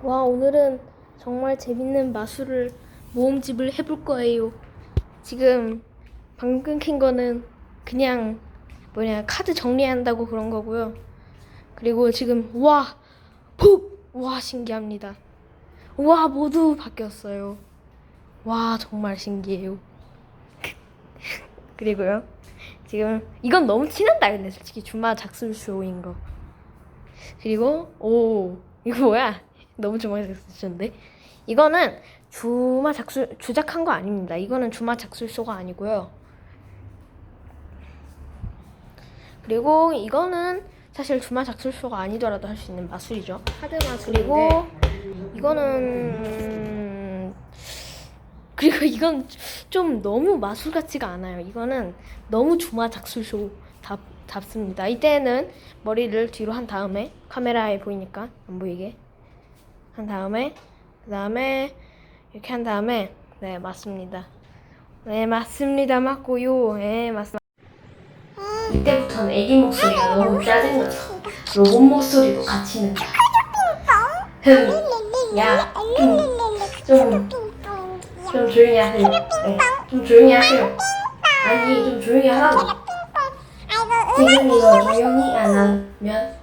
와, 오늘은 정말 재밌는 마술을 모음집을 해볼 거예요. 지금 방금 킨 거는 그냥 뭐냐 카드 정리한다고 그런 거고요. 그리고 지금 와, 푹! 와, 신기합니다. 와, 모두 바뀌었어요. 와, 정말 신기해요. 그리고요. 지금 이건 너무 티난다 근데 솔직히 주마 작술쇼인 거. 그리고 오 이거 뭐야? 너무 주마 작술쇼인데 이거는 주마 작술 주작한 거 아닙니다. 이거는 주마 작술쇼가 아니고요. 그리고 이거는 사실 주마 작술쇼가 아니더라도 할 수 있는 마술이죠. 카드 그리고 이거는 음, 그리고 이건 좀 너무 마술 같지가 않아요. 이거는 너무 주마 작술쇼 답 답습니다. 이때는 머리를 뒤로 한 다음에 카메라에 보이니까 안 보이게 한 다음에 그 다음에 이렇게 한 다음에 네 맞습니다. 네 맞습니다 맞고요. 네 맞습니다. 이때부터는 애기 목소리가 너무 짜증나서 로봇 목소리도 같이. 흠, 야, 좀, 좀 조용히 하세요. 네, 좀 조용히 하세요. 아니, 좀 조용히 하라고. 지금 이거 조용히 안 하면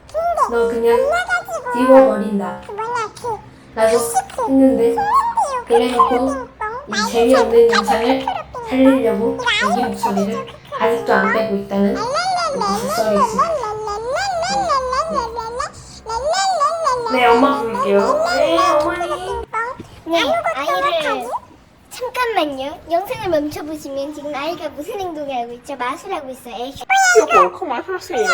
너 그냥 지워버린다. 나도 했는데 그래놓고 이 재미없는 영상을 살리려고 애기 목소리를 아직도 안 빼고 있다는 무슨 소리지? 네, 엄마 부를게요. 네, 어머니. 네, 아이를 잠깐만요. 영상을 멈춰보시면 지금 아이가 무슨 행동을 하고 있죠? 마술 하고 있어요. 애 이거 그만 하세요.